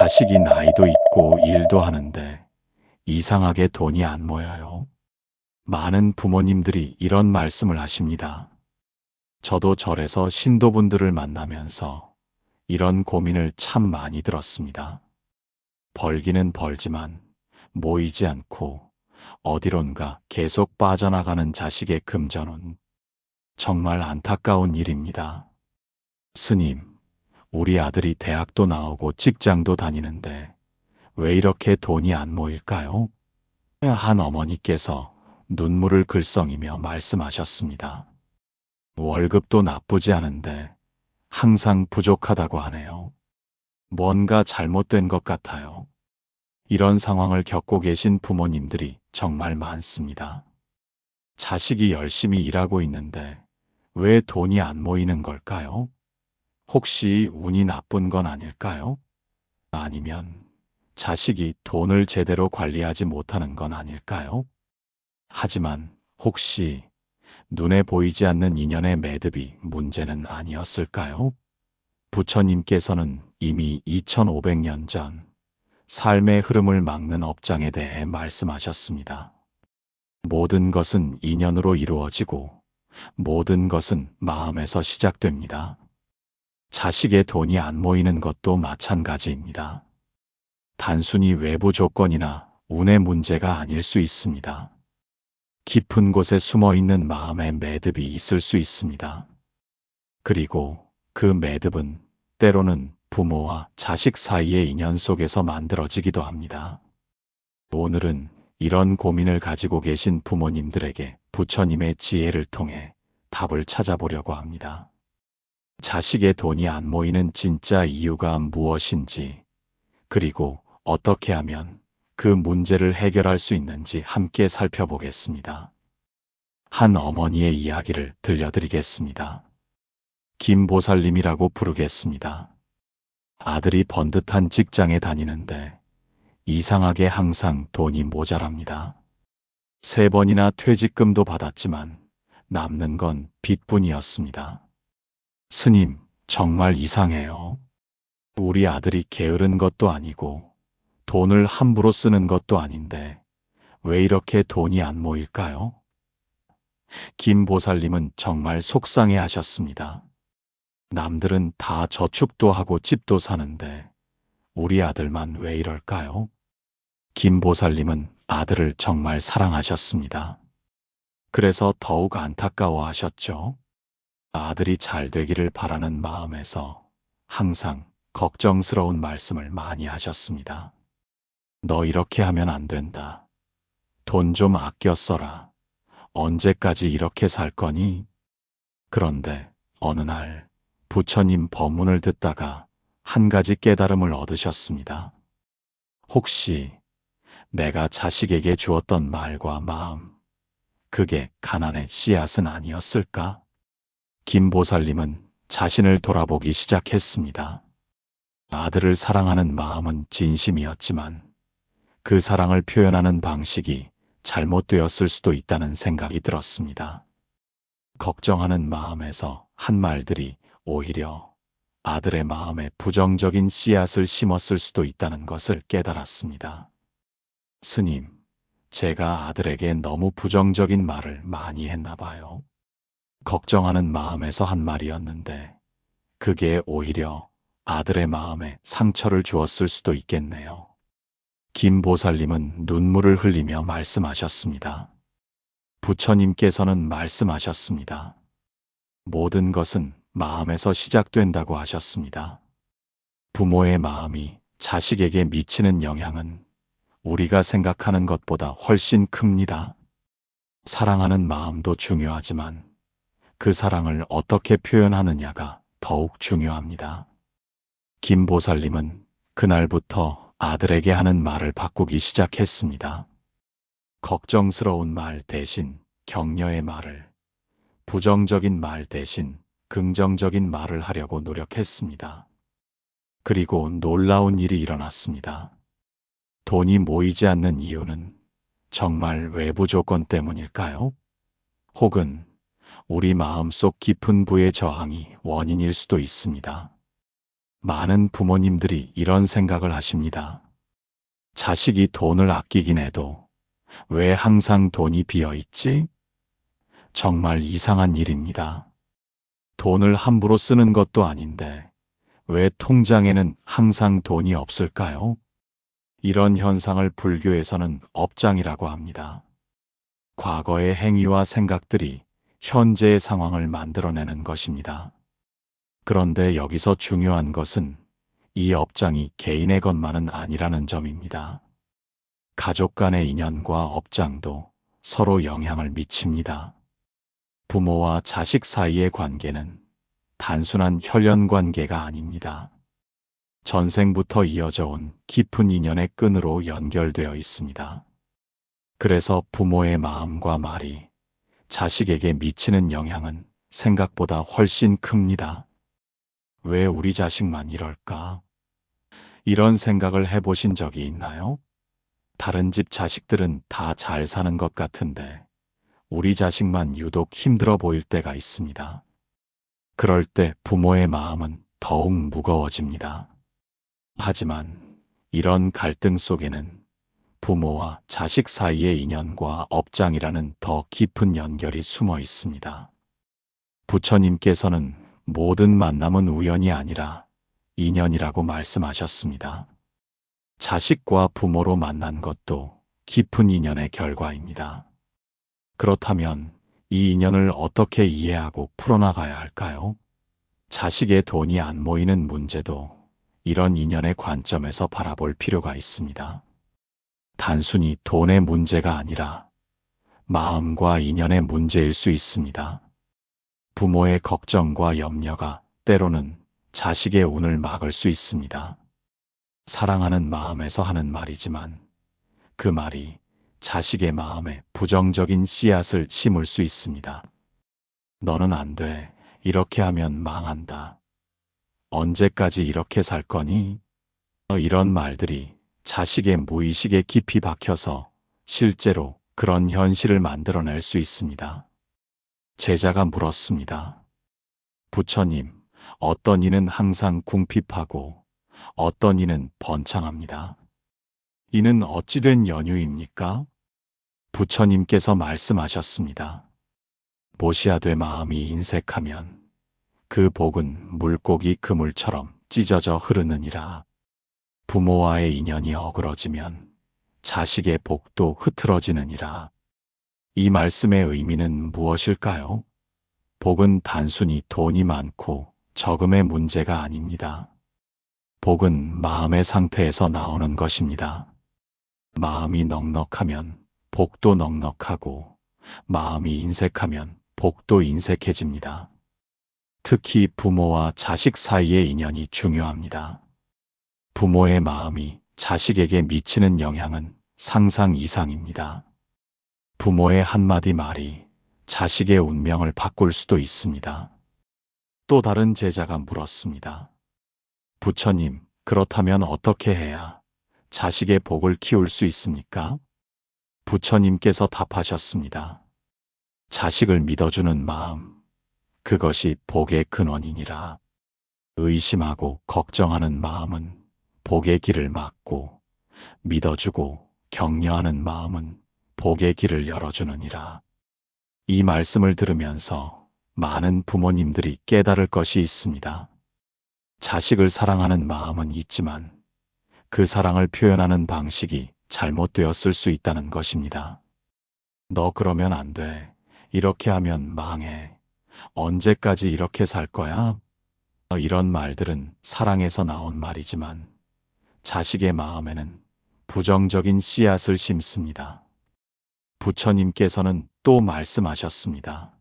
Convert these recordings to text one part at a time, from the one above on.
자식이 나이도 있고 일도 하는데 이상하게 돈이 안 모여요. 많은 부모님들이 이런 말씀을 하십니다. 저도 절에서 신도분들을 만나면서 이런 고민을 참 많이 들었습니다. 벌기는 벌지만 모이지 않고 어디론가 계속 빠져나가는 자식의 금전은 정말 안타까운 일입니다. 스님, 우리 아들이 대학도 나오고 직장도 다니는데 왜 이렇게 돈이 안 모일까요? 한 어머니께서 눈물을 글썽이며 말씀하셨습니다. 월급도 나쁘지 않은데 항상 부족하다고 하네요. 뭔가 잘못된 것 같아요. 이런 상황을 겪고 계신 부모님들이 정말 많습니다. 자식이 열심히 일하고 있는데 왜 돈이 안 모이는 걸까요? 혹시 운이 나쁜 건 아닐까요? 아니면 자식이 돈을 제대로 관리하지 못하는 건 아닐까요? 하지만 혹시 눈에 보이지 않는 인연의 매듭이 문제는 아니었을까요? 부처님께서는 이미 2500년 전 삶의 흐름을 막는 업장에 대해 말씀하셨습니다. 모든 것은 인연으로 이루어지고 모든 것은 마음에서 시작됩니다. 자식의 돈이 안 모이는 것도 마찬가지입니다. 단순히 외부 조건이나 운의 문제가 아닐 수 있습니다. 깊은 곳에 숨어 있는 마음의 매듭이 있을 수 있습니다. 그리고 그 매듭은 때로는 부모와 자식 사이의 인연 속에서 만들어지기도 합니다. 오늘은 이런 고민을 가지고 계신 부모님들에게 부처님의 지혜를 통해 답을 찾아보려고 합니다. 자식의 돈이 안 모이는 진짜 이유가 무엇인지, 그리고 어떻게 하면 그 문제를 해결할 수 있는지 함께 살펴보겠습니다. 한 어머니의 이야기를 들려드리겠습니다. 김보살님이라고 부르겠습니다. 아들이 번듯한 직장에 다니는데 이상하게 항상 돈이 모자랍니다. 세 번이나 퇴직금도 받았지만 남는 건 빚뿐이었습니다. 스님, 정말 이상해요. 우리 아들이 게으른 것도 아니고 돈을 함부로 쓰는 것도 아닌데 왜 이렇게 돈이 안 모일까요? 김 보살님은 정말 속상해 하셨습니다. 남들은 다 저축도 하고 집도 사는데 우리 아들만 왜 이럴까요? 김 보살님은 아들을 정말 사랑하셨습니다. 그래서 더욱 안타까워 하셨죠. 아들이 잘 되기를 바라는 마음에서 항상 걱정스러운 말씀을 많이 하셨습니다. 너 이렇게 하면 안 된다. 돈 좀 아껴 써라. 언제까지 이렇게 살 거니? 그런데 어느 날 부처님 법문을 듣다가 한 가지 깨달음을 얻으셨습니다. 혹시 내가 자식에게 주었던 말과 마음, 그게 가난의 씨앗은 아니었을까? 김보살님은 자신을 돌아보기 시작했습니다. 아들을 사랑하는 마음은 진심이었지만 그 사랑을 표현하는 방식이 잘못되었을 수도 있다는 생각이 들었습니다. 걱정하는 마음에서 한 말들이 오히려 아들의 마음에 부정적인 씨앗을 심었을 수도 있다는 것을 깨달았습니다. 스님, 제가 아들에게 너무 부정적인 말을 많이 했나 봐요. 걱정하는 마음에서 한 말이었는데 그게 오히려 아들의 마음에 상처를 주었을 수도 있겠네요. 김 보살님은 눈물을 흘리며 말씀하셨습니다. 부처님께서는 말씀하셨습니다. 모든 것은 마음에서 시작된다고 하셨습니다. 부모의 마음이 자식에게 미치는 영향은 우리가 생각하는 것보다 훨씬 큽니다. 사랑하는 마음도 중요하지만 그 사랑을 어떻게 표현하느냐가 더욱 중요합니다. 김 보살님은 그날부터 아들에게 하는 말을 바꾸기 시작했습니다. 걱정스러운 말 대신 격려의 말을, 부정적인 말 대신 긍정적인 말을 하려고 노력했습니다. 그리고 놀라운 일이 일어났습니다. 돈이 모이지 않는 이유는 정말 외부 조건 때문일까요? 혹은 우리 마음속 깊은 부의 저항이 원인일 수도 있습니다. 많은 부모님들이 이런 생각을 하십니다. 자식이 돈을 아끼긴 해도 왜 항상 돈이 비어 있지? 정말 이상한 일입니다. 돈을 함부로 쓰는 것도 아닌데 왜 통장에는 항상 돈이 없을까요? 이런 현상을 불교에서는 업장이라고 합니다. 과거의 행위와 생각들이 현재의 상황을 만들어내는 것입니다. 그런데 여기서 중요한 것은 이 업장이 개인의 것만은 아니라는 점입니다. 가족 간의 인연과 업장도 서로 영향을 미칩니다. 부모와 자식 사이의 관계는 단순한 혈연 관계가 아닙니다. 전생부터 이어져 온 깊은 인연의 끈으로 연결되어 있습니다. 그래서 부모의 마음과 말이 자식에게 미치는 영향은 생각보다 훨씬 큽니다. 왜 우리 자식만 이럴까? 이런 생각을 해보신 적이 있나요? 다른 집 자식들은 다 잘 사는 것 같은데 우리 자식만 유독 힘들어 보일 때가 있습니다. 그럴 때 부모의 마음은 더욱 무거워집니다. 하지만 이런 갈등 속에는 부모와 자식 사이의 인연과 업장이라는 더 깊은 연결이 숨어 있습니다. 부처님께서는 모든 만남은 우연이 아니라 인연이라고 말씀하셨습니다. 자식과 부모로 만난 것도 깊은 인연의 결과입니다. 그렇다면 이 인연을 어떻게 이해하고 풀어나가야 할까요? 자식의 돈이 안 모이는 문제도 이런 인연의 관점에서 바라볼 필요가 있습니다. 단순히 돈의 문제가 아니라 마음과 인연의 문제일 수 있습니다. 부모의 걱정과 염려가 때로는 자식의 운을 막을 수 있습니다. 사랑하는 마음에서 하는 말이지만 그 말이 자식의 마음에 부정적인 씨앗을 심을 수 있습니다. 너는 안 돼. 이렇게 하면 망한다. 언제까지 이렇게 살 거니? 이런 말들이 자식의 무의식에 깊이 박혀서 실제로 그런 현실을 만들어낼 수 있습니다. 제자가 물었습니다. 부처님, 어떤 이는 항상 궁핍하고 어떤 이는 번창합니다. 이는 어찌된 연유입니까? 부처님께서 말씀하셨습니다. 모시아되 마음이 인색하면 그 복은 물고기 그물처럼 찢어져 흐르느니라. 부모와의 인연이 어그러지면 자식의 복도 흐트러지느니라. 이 말씀의 의미는 무엇일까요? 복은 단순히 돈이 많고 적음의 문제가 아닙니다. 복은 마음의 상태에서 나오는 것입니다. 마음이 넉넉하면 복도 넉넉하고 마음이 인색하면 복도 인색해집니다. 특히 부모와 자식 사이의 인연이 중요합니다. 부모의 마음이 자식에게 미치는 영향은 상상 이상입니다. 부모의 한마디 말이 자식의 운명을 바꿀 수도 있습니다. 또 다른 제자가 물었습니다. 부처님, 그렇다면 어떻게 해야 자식의 복을 키울 수 있습니까? 부처님께서 답하셨습니다. 자식을 믿어주는 마음, 그것이 복의 근원이니라. 의심하고 걱정하는 마음은 복의 길을 막고, 믿어주고 격려하는 마음은 복의 길을 열어주느니라. 이 말씀을 들으면서 많은 부모님들이 깨달을 것이 있습니다. 자식을 사랑하는 마음은 있지만 그 사랑을 표현하는 방식이 잘못되었을 수 있다는 것입니다. 너 그러면 안 돼. 이렇게 하면 망해. 언제까지 이렇게 살 거야? 이런 말들은 사랑에서 나온 말이지만 자식의 마음에는 부정적인 씨앗을 심습니다. 부처님께서는 또 말씀하셨습니다.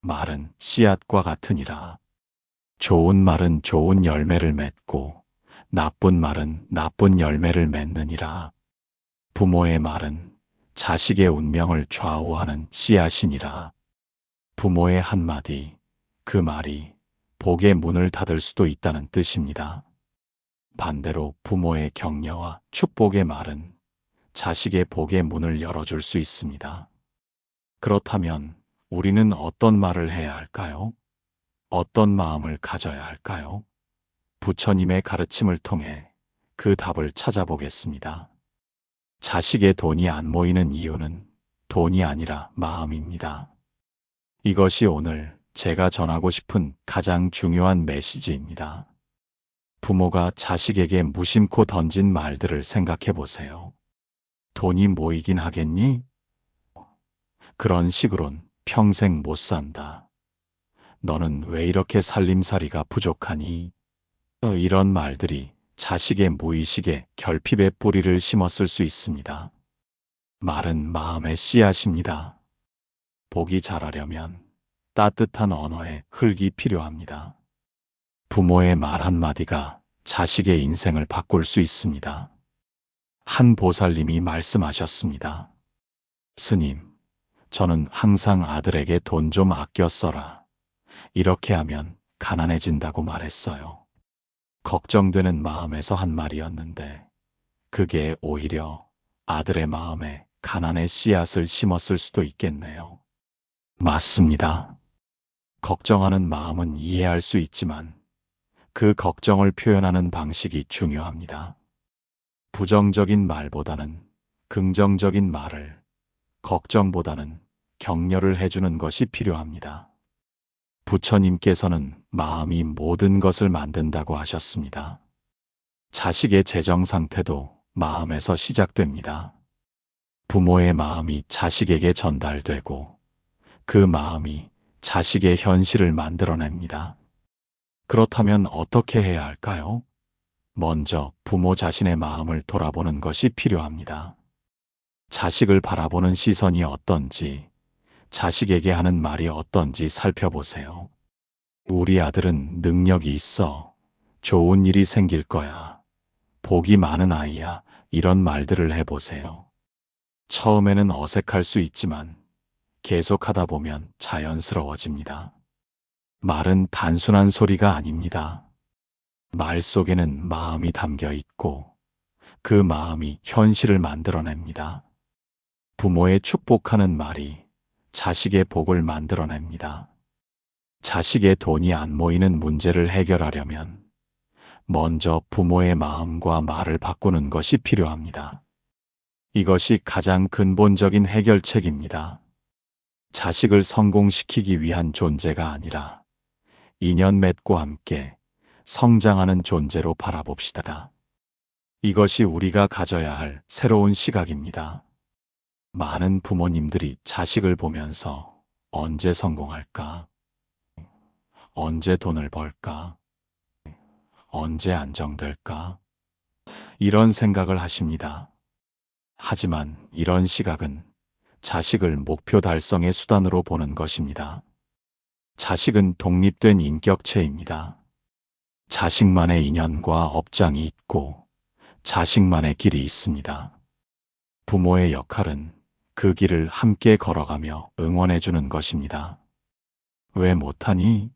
말은 씨앗과 같으니라. 좋은 말은 좋은 열매를 맺고 나쁜 말은 나쁜 열매를 맺느니라. 부모의 말은 자식의 운명을 좌우하는 씨앗이니라. 부모의 한마디, 그 말이 복의 문을 닫을 수도 있다는 뜻입니다. 반대로 부모의 격려와 축복의 말은 자식의 복의 문을 열어줄 수 있습니다. 그렇다면 우리는 어떤 말을 해야 할까요? 어떤 마음을 가져야 할까요? 부처님의 가르침을 통해 그 답을 찾아보겠습니다. 자식의 돈이 안 모이는 이유는 돈이 아니라 마음입니다. 이것이 오늘 제가 전하고 싶은 가장 중요한 메시지입니다. 부모가 자식에게 무심코 던진 말들을 생각해 보세요. 돈이 모이긴 하겠니? 그런 식으론 평생 못 산다. 너는 왜 이렇게 살림살이가 부족하니? 어, 이런 말들이 자식의 무의식에 결핍의 뿌리를 심었을 수 있습니다. 말은 마음의 씨앗입니다. 복이 자라려면 따뜻한 언어의 흙이 필요합니다. 부모의 말 한마디가 자식의 인생을 바꿀 수 있습니다. 한 보살님이 말씀하셨습니다. 스님, 저는 항상 아들에게 돈 좀 아껴 써라. 이렇게 하면 가난해진다고 말했어요. 걱정되는 마음에서 한 말이었는데, 그게 오히려 아들의 마음에 가난의 씨앗을 심었을 수도 있겠네요. 맞습니다. 걱정하는 마음은 이해할 수 있지만, 그 걱정을 표현하는 방식이 중요합니다. 부정적인 말보다는 긍정적인 말을, 걱정보다는 격려를 해주는 것이 필요합니다. 부처님께서는 마음이 모든 것을 만든다고 하셨습니다. 자식의 재정 상태도 마음에서 시작됩니다. 부모의 마음이 자식에게 전달되고 그 마음이 자식의 현실을 만들어냅니다. 그렇다면 어떻게 해야 할까요? 먼저 부모 자신의 마음을 돌아보는 것이 필요합니다. 자식을 바라보는 시선이 어떤지, 자식에게 하는 말이 어떤지 살펴보세요. 우리 아들은 능력이 있어. 좋은 일이 생길 거야. 복이 많은 아이야. 이런 말들을 해보세요. 처음에는 어색할 수 있지만 계속하다 보면 자연스러워집니다. 말은 단순한 소리가 아닙니다. 말 속에는 마음이 담겨 있고 그 마음이 현실을 만들어냅니다. 부모의 축복하는 말이 자식의 복을 만들어냅니다. 자식의 돈이 안 모이는 문제를 해결하려면 먼저 부모의 마음과 말을 바꾸는 것이 필요합니다. 이것이 가장 근본적인 해결책입니다. 자식을 성공시키기 위한 존재가 아니라 인연 맺고 함께 성장하는 존재로 바라봅시다. 이것이 우리가 가져야 할 새로운 시각입니다. 많은 부모님들이 자식을 보면서 언제 성공할까? 언제 돈을 벌까? 언제 안정될까? 이런 생각을 하십니다. 하지만 이런 시각은 자식을 목표 달성의 수단으로 보는 것입니다. 자식은 독립된 인격체입니다. 자식만의 인연과 업장이 있고 자식만의 길이 있습니다. 부모의 역할은 그 길을 함께 걸어가며 응원해주는 것입니다. 왜 못하니?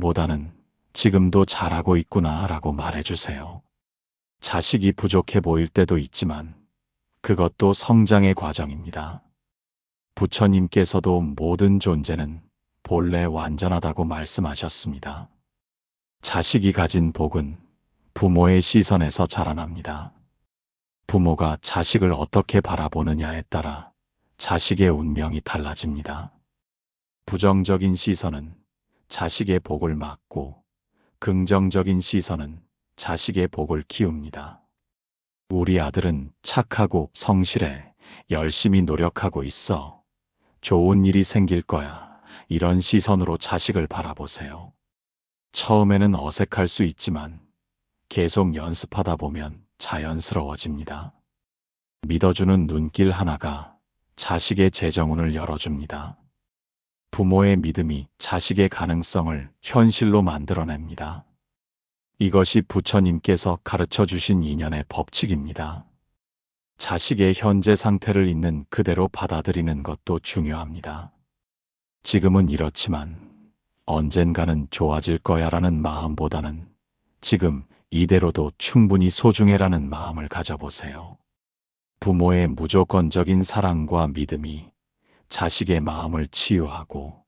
보다는 지금도 잘하고 있구나 라고 말해주세요. 자식이 부족해 보일 때도 있지만 그것도 성장의 과정입니다. 부처님께서도 모든 존재는 본래 완전하다고 말씀하셨습니다. 자식이 가진 복은 부모의 시선에서 자라납니다. 부모가 자식을 어떻게 바라보느냐에 따라 자식의 운명이 달라집니다. 부정적인 시선은 자식의 복을 막고 긍정적인 시선은 자식의 복을 키웁니다. 우리 아들은 착하고 성실해 열심히 노력하고 있어. 좋은 일이 생길 거야. 이런 시선으로 자식을 바라보세요. 처음에는 어색할 수 있지만 계속 연습하다 보면 자연스러워집니다. 믿어주는 눈길 하나가 자식의 재정운을 열어줍니다. 부모의 믿음이 자식의 가능성을 현실로 만들어냅니다. 이것이 부처님께서 가르쳐 주신 인연의 법칙입니다. 자식의 현재 상태를 있는 그대로 받아들이는 것도 중요합니다. 지금은 이렇지만 언젠가는 좋아질 거야 라는 마음보다는 지금 이대로도 충분히 소중해라는 마음을 가져보세요. 부모의 무조건적인 사랑과 믿음이 자식의 마음을 치유하고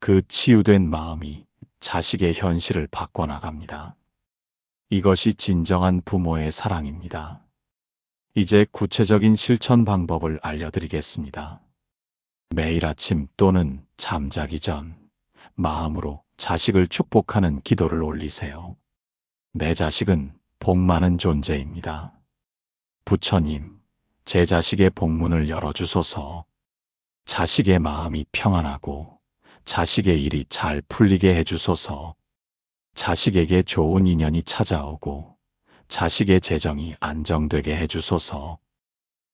그 치유된 마음이 자식의 현실을 바꿔나갑니다. 이것이 진정한 부모의 사랑입니다. 이제 구체적인 실천 방법을 알려드리겠습니다. 매일 아침 또는 잠자기 전 마음으로 자식을 축복하는 기도를 올리세요. 내 자식은 복 많은 존재입니다. 부처님, 제 자식의 복문을 열어주소서. 자식의 마음이 평안하고 자식의 일이 잘 풀리게 해주소서. 자식에게 좋은 인연이 찾아오고 자식의 재정이 안정되게 해주소서.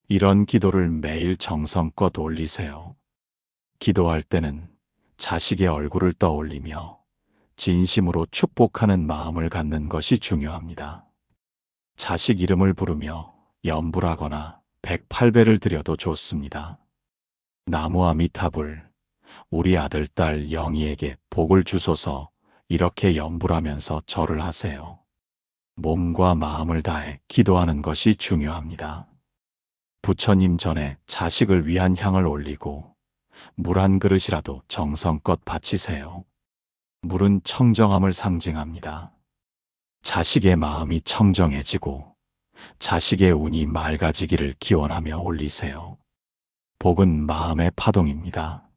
이런 기도를 매일 정성껏 올리세요. 기도할 때는 자식의 얼굴을 떠올리며 진심으로 축복하는 마음을 갖는 것이 중요합니다. 자식 이름을 부르며 연불하거나 108배를 드려도 좋습니다. 나무 아미타불, 우리 아들, 딸 영희에게 복을 주소서 이렇게 연불하면서 절을 하세요. 몸과 마음을 다해 기도하는 것이 중요합니다. 부처님 전에 자식을 위한 향을 올리고 물 한 그릇이라도 정성껏 바치세요. 물은 청정함을 상징합니다. 자식의 마음이 청정해지고 자식의 운이 맑아지기를 기원하며 올리세요. 복은 마음의 파동입니다.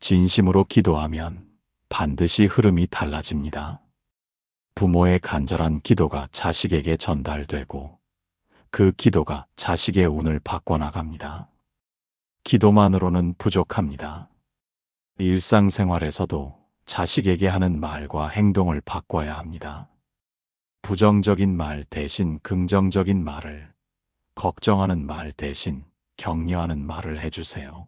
진심으로 기도하면 반드시 흐름이 달라집니다. 부모의 간절한 기도가 자식에게 전달되고 그 기도가 자식의 운을 바꿔나갑니다. 기도만으로는 부족합니다. 일상생활에서도 자식에게 하는 말과 행동을 바꿔야 합니다. 부정적인 말 대신 긍정적인 말을, 걱정하는 말 대신 격려하는 말을 해주세요.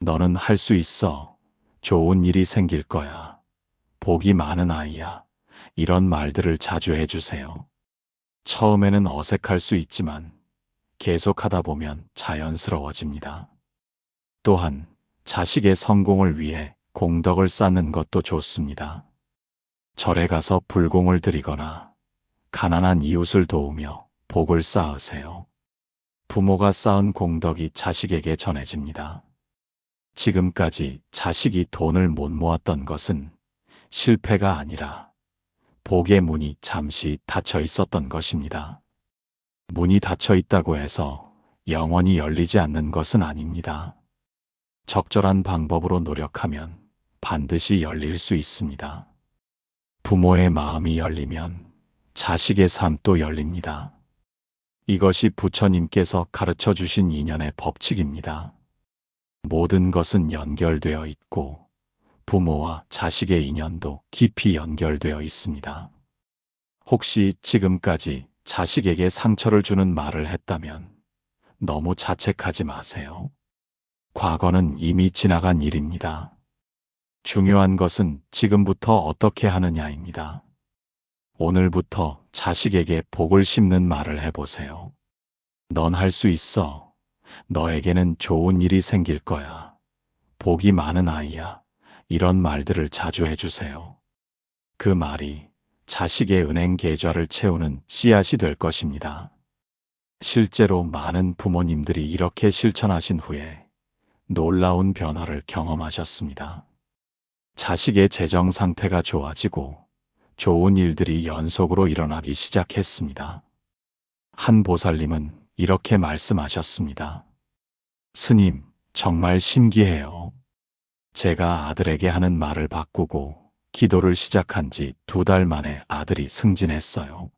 너는 할 수 있어. 좋은 일이 생길 거야. 복이 많은 아이야. 이런 말들을 자주 해주세요. 처음에는 어색할 수 있지만 계속하다 보면 자연스러워집니다. 또한 자식의 성공을 위해 공덕을 쌓는 것도 좋습니다. 절에 가서 불공을 드리거나 가난한 이웃을 도우며 복을 쌓으세요. 부모가 쌓은 공덕이 자식에게 전해집니다. 지금까지 자식이 돈을 못 모았던 것은 실패가 아니라 복의 문이 잠시 닫혀 있었던 것입니다. 문이 닫혀 있다고 해서 영원히 열리지 않는 것은 아닙니다. 적절한 방법으로 노력하면 반드시 열릴 수 있습니다. 부모의 마음이 열리면 자식의 삶도 열립니다. 이것이 부처님께서 가르쳐 주신 인연의 법칙입니다. 모든 것은 연결되어 있고 부모와 자식의 인연도 깊이 연결되어 있습니다. 혹시 지금까지 자식에게 상처를 주는 말을 했다면 너무 자책하지 마세요. 과거는 이미 지나간 일입니다. 중요한 것은 지금부터 어떻게 하느냐입니다. 오늘부터 자식에게 복을 심는 말을 해보세요. 넌 할 수 있어. 너에게는 좋은 일이 생길 거야. 복이 많은 아이야. 이런 말들을 자주 해주세요. 그 말이 자식의 은행 계좌를 채우는 씨앗이 될 것입니다. 실제로 많은 부모님들이 이렇게 실천하신 후에 놀라운 변화를 경험하셨습니다. 자식의 재정 상태가 좋아지고 좋은 일들이 연속으로 일어나기 시작했습니다. 한 보살님은 이렇게 말씀하셨습니다. 스님, 정말 신기해요. 제가 아들에게 하는 말을 바꾸고 기도를 시작한 지 두 달 만에 아들이 승진했어요.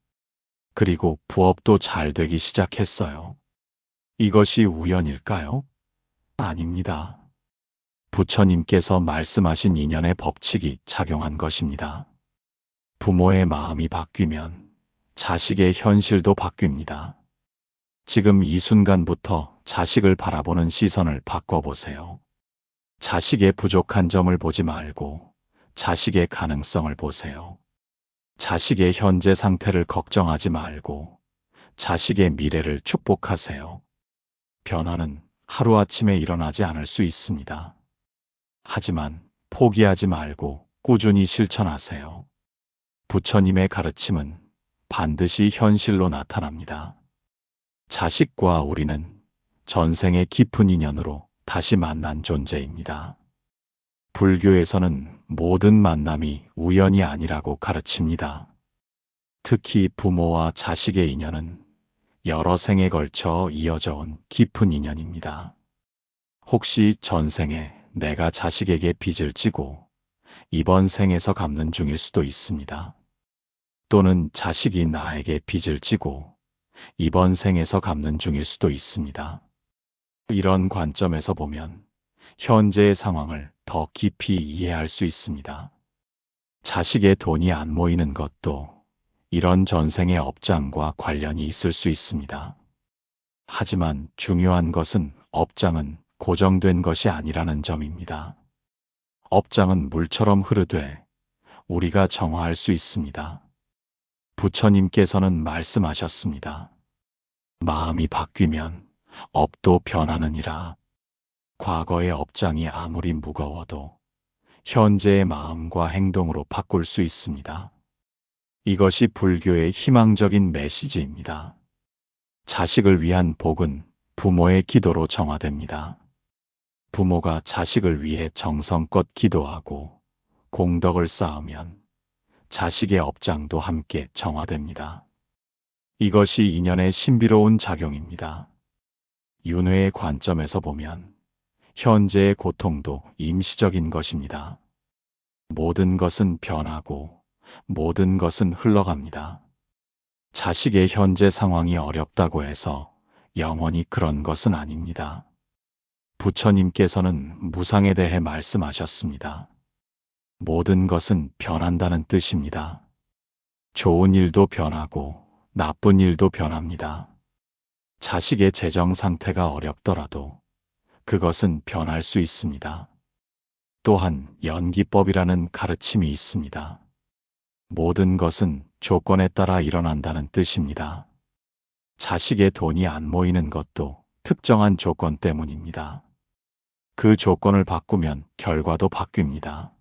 그리고 부업도 잘 되기 시작했어요. 이것이 우연일까요? 아닙니다. 부처님께서 말씀하신 인연의 법칙이 작용한 것입니다. 부모의 마음이 바뀌면 자식의 현실도 바뀝니다. 지금 이 순간부터 자식을 바라보는 시선을 바꿔보세요. 자식의 부족한 점을 보지 말고 자식의 가능성을 보세요. 자식의 현재 상태를 걱정하지 말고 자식의 미래를 축복하세요. 변화는 하루아침에 일어나지 않을 수 있습니다. 하지만 포기하지 말고 꾸준히 실천하세요. 부처님의 가르침은 반드시 현실로 나타납니다. 자식과 우리는 전생의 깊은 인연으로 다시 만난 존재입니다. 불교에서는 모든 만남이 우연이 아니라고 가르칩니다. 특히 부모와 자식의 인연은 여러 생에 걸쳐 이어져 온 깊은 인연입니다. 혹시 전생에 내가 자식에게 빚을 지고 이번 생에서 갚는 중일 수도 있습니다. 또는 자식이 나에게 빚을 지고 이번 생에서 갚는 중일 수도 있습니다. 이런 관점에서 보면 현재의 상황을 더 깊이 이해할 수 있습니다. 자식의 돈이 안 모이는 것도 이런 전생의 업장과 관련이 있을 수 있습니다. 하지만 중요한 것은 업장은 고정된 것이 아니라는 점입니다. 업장은 물처럼 흐르되 우리가 정화할 수 있습니다. 부처님께서는 말씀하셨습니다. 마음이 바뀌면 업도 변하느니라. 과거의 업장이 아무리 무거워도 현재의 마음과 행동으로 바꿀 수 있습니다. 이것이 불교의 희망적인 메시지입니다. 자식을 위한 복은 부모의 기도로 정화됩니다. 부모가 자식을 위해 정성껏 기도하고 공덕을 쌓으면 자식의 업장도 함께 정화됩니다. 이것이 인연의 신비로운 작용입니다. 윤회의 관점에서 보면 현재의 고통도 임시적인 것입니다. 모든 것은 변하고 모든 것은 흘러갑니다. 자식의 현재 상황이 어렵다고 해서 영원히 그런 것은 아닙니다. 부처님께서는 무상에 대해 말씀하셨습니다. 모든 것은 변한다는 뜻입니다. 좋은 일도 변하고 나쁜 일도 변합니다. 자식의 재정 상태가 어렵더라도 그것은 변할 수 있습니다. 또한 연기법이라는 가르침이 있습니다. 모든 것은 조건에 따라 일어난다는 뜻입니다. 자식의 돈이 안 모이는 것도 특정한 조건 때문입니다. 그 조건을 바꾸면 결과도 바뀝니다.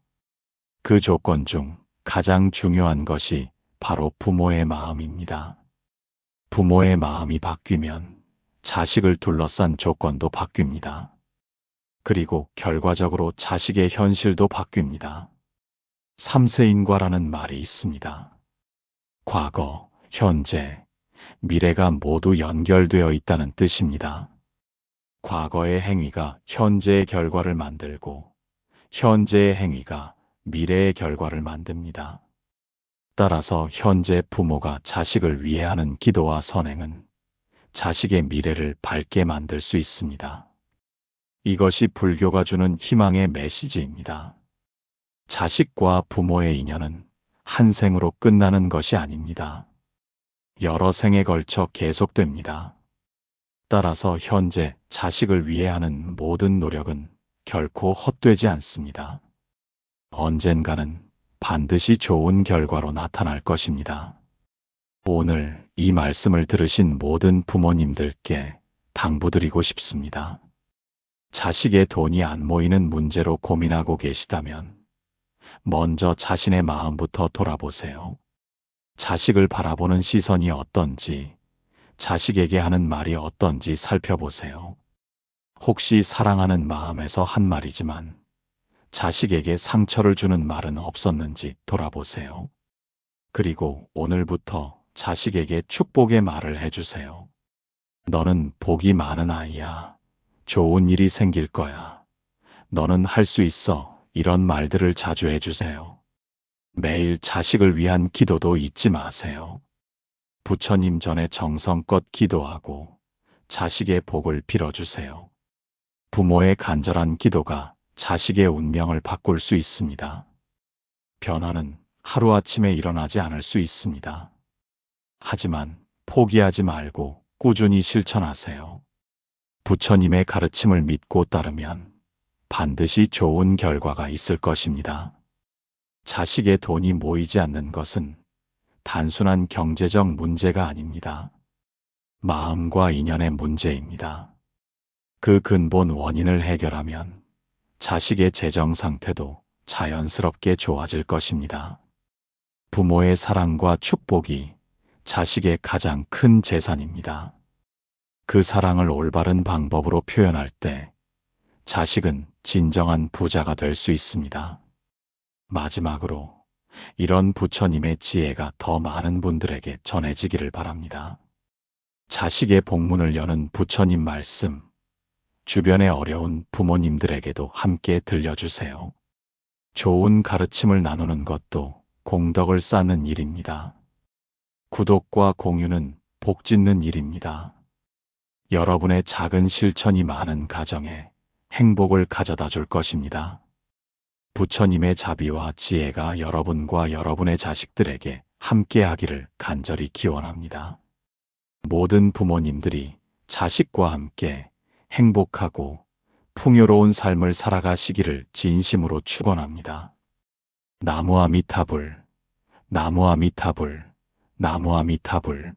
그 조건 중 가장 중요한 것이 바로 부모의 마음입니다. 부모의 마음이 바뀌면 자식을 둘러싼 조건도 바뀝니다. 그리고 결과적으로 자식의 현실도 바뀝니다. 삼세인과라는 말이 있습니다. 과거, 현재, 미래가 모두 연결되어 있다는 뜻입니다. 과거의 행위가 현재의 결과를 만들고 현재의 행위가 미래의 결과를 만듭니다. 따라서 현재 부모가 자식을 위해 하는 기도와 선행은 자식의 미래를 밝게 만들 수 있습니다. 이것이 불교가 주는 희망의 메시지입니다. 자식과 부모의 인연은 한 생으로 끝나는 것이 아닙니다. 여러 생에 걸쳐 계속됩니다. 따라서 현재 자식을 위해 하는 모든 노력은 결코 헛되지 않습니다. 언젠가는 반드시 좋은 결과로 나타날 것입니다. 오늘 이 말씀을 들으신 모든 부모님들께 당부드리고 싶습니다. 자식의 돈이 안 모이는 문제로 고민하고 계시다면 먼저 자신의 마음부터 돌아보세요. 자식을 바라보는 시선이 어떤지, 자식에게 하는 말이 어떤지 살펴보세요. 혹시 사랑하는 마음에서 한 말이지만 자식에게 상처를 주는 말은 없었는지 돌아보세요. 그리고 오늘부터 자식에게 축복의 말을 해주세요. 너는 복이 많은 아이야. 좋은 일이 생길 거야. 너는 할 수 있어. 이런 말들을 자주 해주세요. 매일 자식을 위한 기도도 잊지 마세요. 부처님 전에 정성껏 기도하고 자식의 복을 빌어주세요. 부모의 간절한 기도가 자식의 운명을 바꿀 수 있습니다. 변화는 하루아침에 일어나지 않을 수 있습니다. 하지만 포기하지 말고 꾸준히 실천하세요. 부처님의 가르침을 믿고 따르면 반드시 좋은 결과가 있을 것입니다. 자식의 돈이 모이지 않는 것은 단순한 경제적 문제가 아닙니다. 마음과 인연의 문제입니다. 그 근본 원인을 해결하면 자식의 재정 상태도 자연스럽게 좋아질 것입니다. 부모의 사랑과 축복이 자식의 가장 큰 재산입니다. 그 사랑을 올바른 방법으로 표현할 때 자식은 진정한 부자가 될 수 있습니다. 마지막으로 이런 부처님의 지혜가 더 많은 분들에게 전해지기를 바랍니다. 자식의 복문을 여는 부처님 말씀, 주변의 어려운 부모님들에게도 함께 들려주세요. 좋은 가르침을 나누는 것도 공덕을 쌓는 일입니다. 구독과 공유는 복 짓는 일입니다. 여러분의 작은 실천이 많은 가정에 행복을 가져다 줄 것입니다. 부처님의 자비와 지혜가 여러분과 여러분의 자식들에게 함께 하기를 간절히 기원합니다. 모든 부모님들이 자식과 함께 행복하고 풍요로운 삶을 살아가시기를 진심으로 축원합니다. 나무아미타불, 나무아미타불, 나무아미타불.